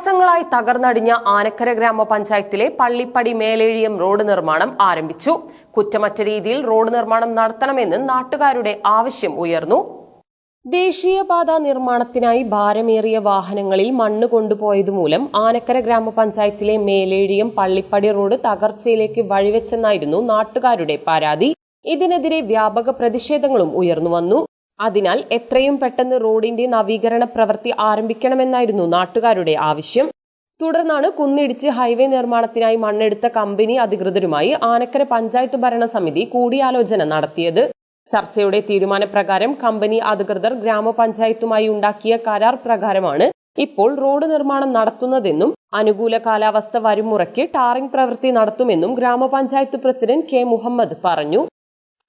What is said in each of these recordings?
വർഷങ്ങളായി തകർന്നടിഞ്ഞ ആനക്കര ഗ്രാമപഞ്ചായത്തിലെ പള്ളിപ്പടി മേലേഴിയം റോഡ് നിർമ്മാണം ആരംഭിച്ചു. കുറ്റമറ്റ രീതിയിൽ റോഡ് നിർമ്മാണം നടത്തണമെന്ന് നാട്ടുകാരുടെ ആവശ്യം ഉയർന്നു. ദേശീയപാത നിർമ്മാണത്തിനായി ഭാരമേറിയ വാഹനങ്ങളിൽ മണ്ണ് കൊണ്ടുപോയതുമൂലം ആനക്കര ഗ്രാമപഞ്ചായത്തിലെ മേലേഴിയം പള്ളിപ്പടി റോഡ് തകർച്ചയിലേക്ക് വഴിവെച്ചെന്നായിരുന്നു നാട്ടുകാരുടെ പരാതി. ഇതിനെതിരെ വ്യാപക പ്രതിഷേധങ്ങളും ഉയർന്നുവന്നു. അതിനാൽ എത്രയും പെട്ടെന്ന് റോഡിന്റെ നവീകരണ പ്രവൃത്തി ആരംഭിക്കണമെന്നായിരുന്നു നാട്ടുകാരുടെ ആവശ്യം. തുടർന്നാണ് കുന്നിടിച്ച് ഹൈവേ നിർമ്മാണത്തിനായി മണ്ണെടുത്ത കമ്പനി അധികൃതരുമായി ആനക്കര പഞ്ചായത്ത് ഭരണസമിതി കൂടിയാലോചന നടത്തിയത്. ചർച്ചയുടെ തീരുമാനപ്രകാരം കമ്പനി അധികൃതർ ഗ്രാമപഞ്ചായത്തുമായി ഉണ്ടാക്കിയ കരാർ പ്രകാരമാണ് ഇപ്പോൾ റോഡ് നിർമ്മാണം നടത്തുന്നതെന്നും അനുകൂല കാലാവസ്ഥ വരും മുറയ്ക്ക് ടാറിംഗ് പ്രവൃത്തി നടത്തുമെന്നും ഗ്രാമപഞ്ചായത്ത് പ്രസിഡന്റ് കെ മുഹമ്മദ് പറഞ്ഞു.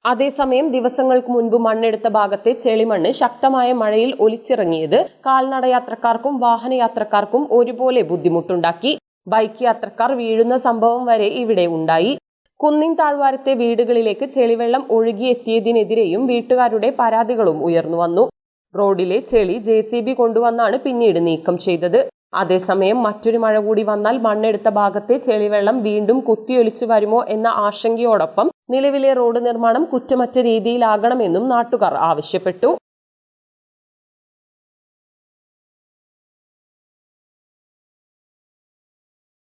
അതേസമയം ദിവസങ്ങൾക്ക് മുൻപ് മണ്ണെടുത്ത ഭാഗത്തെ ചെളിമണ്ണ് ശക്തമായ മഴയിൽ ഒലിച്ചിറങ്ങിയത് കാൽനട യാത്രക്കാർക്കും വാഹനയാത്രക്കാർക്കും ഒരുപോലെ ബുദ്ധിമുട്ടുണ്ടാക്കി. ബൈക്ക് യാത്രക്കാർ വീഴുന്ന സംഭവം വരെ ഇവിടെ ഉണ്ടായി. കുന്നിൻ താഴ്വാരത്തെ വീടുകളിലേക്ക് ചെളിവെള്ളം ഒഴുകിയെത്തിയതിനെതിരെയും വീട്ടുകാരുടെ പരാതികളും ഉയർന്നു വന്നു. റോഡിലെ ചെളി ജെ സി ബി കൊണ്ടുവന്നാണ് പിന്നീട് നീക്കം ചെയ്തത്. അതേസമയം മറ്റൊരു മഴ കൂടി വന്നാൽ മണ്ണെടുത്ത ഭാഗത്തെ ചെളിവെള്ളം വീണ്ടും കുത്തിയൊലിച്ചു വരുമോ എന്ന ആശങ്കയോടൊപ്പം നിലവിലെ റോഡ് നിർമ്മാണം കുറ്റമറ്റ രീതിയിലാകണമെന്നും നാട്ടുകാർ ആവശ്യപ്പെട്ടു.